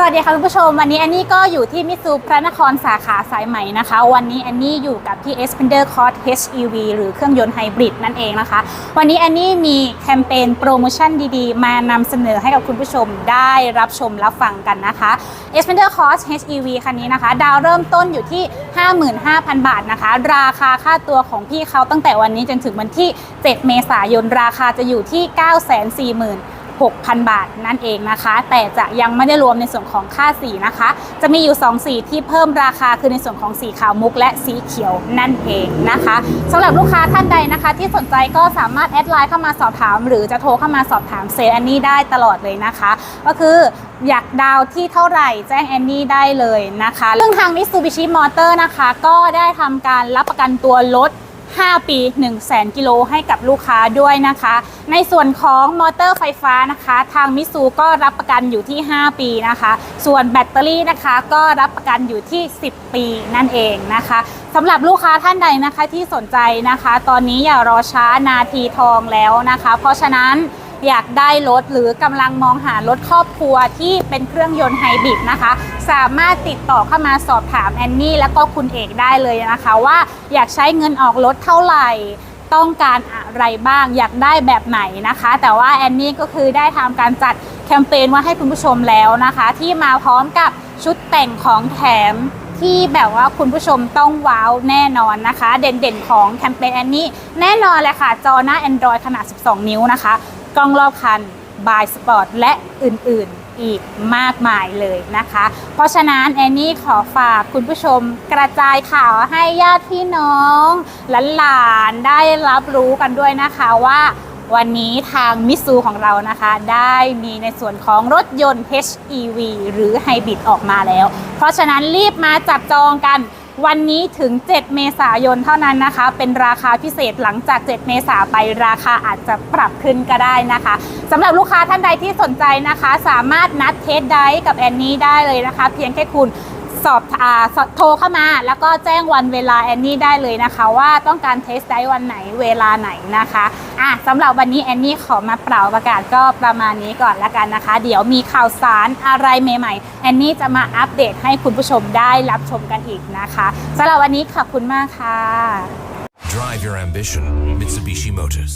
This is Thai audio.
สวัสดีค่ะคุณผู้ชม วันนี้แอนนี่ก็อยู่ที่มิตซูพระนครสาขาสายไหมนะคะ วันนี้แอนนี่อยู่กับที่ e x p e n d e r Cross HEV หรือเครื่องยนต์ไฮบริดนั่นเองนะคะ วันนี้แอนนี่มีแคมเปญโปรโมชั่นดีๆ มานำเสนอให้กับคุณผู้ชมได้รับชมรับฟังกันนะคะ e x p e n d e r Cross HEV คันนี้นะคะ ดาวเริ่มต้นอยู่ที่ 55,000 บาทนะคะ ราคาค่าตัวของพี่เขาตั้งแต่วันนี้จนถึงวันที่ 7 เมษายนราคาจะอยู่ที่ 940,000 6,000 บาทนั่นเองนะคะ แต่จะยังไม่ได้รวมในส่วนของค่าสีนะคะ จะมีอยู่ 2 สีที่เพิ่มราคาคือในส่วนของสีขาวมุกและสีเขียวนั่นเองนะคะสำหรับลูกค้าท่านใดนะคะ ที่สนใจก็สามารถแอดไลน์เข้ามาสอบถาม หรือจะโทรเข้ามาสอบถามเซลล์แอนนี่ได้ตลอดเลยนะคะ ก็คืออยากดาวที่เท่าไหร่แจ้งแอนนี่ได้เลยนะคะซึ่งทาง Mitsubishi Motor นะคะ ก็ได้ทำการรับประกันตัวรถ 5 ปี 1 0 0 0 0กิโลให้กับลูกค้าด้วยนะคะ ในส่วนของมอเตอร์ไฟฟ้านะคะ ทางมิซูก็รับประกันอยู่ที่ 5 ปีนะคะ ส่วนแบตเตอรี่นะคะก็รับประกันอยู่ที่ 10 ปีนั่นเองนะคะสำหรับลูกค้าท่านใดนะคะที่สนใจนะคะ ตอนนี้อย่ารอช้านาทีทองแล้วนะคะ เพราะฉะนั้น อยากได้รถหรือกำลังมองหารถครอบครัวที่เป็นเครื่องยนต์ไฮบริดนะคะ สามารถติดต่อเข้ามาสอบถามแอนนี่แล้วก็คุณเอกได้เลยนะคะ ว่าอยากใช้เงินออกรถเท่าไหร่ต้องการอะไรบ้างอยากได้แบบไหนนะคะ แต่ว่าแอนนี่ก็คือได้ทำการจัดแคมเปญว่าให้คุณผู้ชมแล้วนะคะ ที่มาพร้อมกับชุดแต่งของแถมที่แบบว่าคุณผู้ชมต้องว้าวแน่นอนนะคะ เด่นๆของแคมเปญแอนนี่แน่นอนเลยค่ะ จอหน้า Android ขนาด 12 นิ้วนะคะ กล้องรอบคันบายสปอร์ตและอื่นๆอีกมากมายเลยนะคะ เพราะฉะนั้นแอนนี่ขอฝากคุณผู้ชมกระจายข่าวให้ญาติพี่น้องหลานๆได้รับรู้กันด้วยนะคะว่าวันนี้ทางมิซูของเรานะคะ ได้มีในส่วนของรถยนต์ HEV หรือไฮบริดออกมาแล้ว เพราะฉะนั้นรีบมาจับจองกัน วันนี้ถึง 7 เมษายนเท่านั้นนะคะ เป็นราคาพิเศษหลังจาก 7 เมษาไปราคาอาจจะปรับขึ้นก็ได้นะคะสำหรับลูกค้าท่านใดที่สนใจนะคะ สามารถนัดเทสได้กับแอนนี่ได้เลยนะคะ เพียงแค่คุณ สอบอาโทรเข้ามา แล้วก็แจ้งวันเวลาแอนนี่ได้เลยนะคะ ว่าต้องการเทสไดฟ์วันไหนเวลาไหนนะคะอะสำหรับวันนี้แอนนี่ขอมาเปล่าประกาศก็ประมาณนี้ก่อนละกันนะคะ เดี๋ยวมีข่าวสารอะไรใหม่ๆแอนนี่จะมาอัปเดตให้คุณผู้ชมได้รับชมกันอีกนะคะสำหรับวันนี้ขอบคุณมากค่ะ Drive your ambition, Mitsubishi Motors.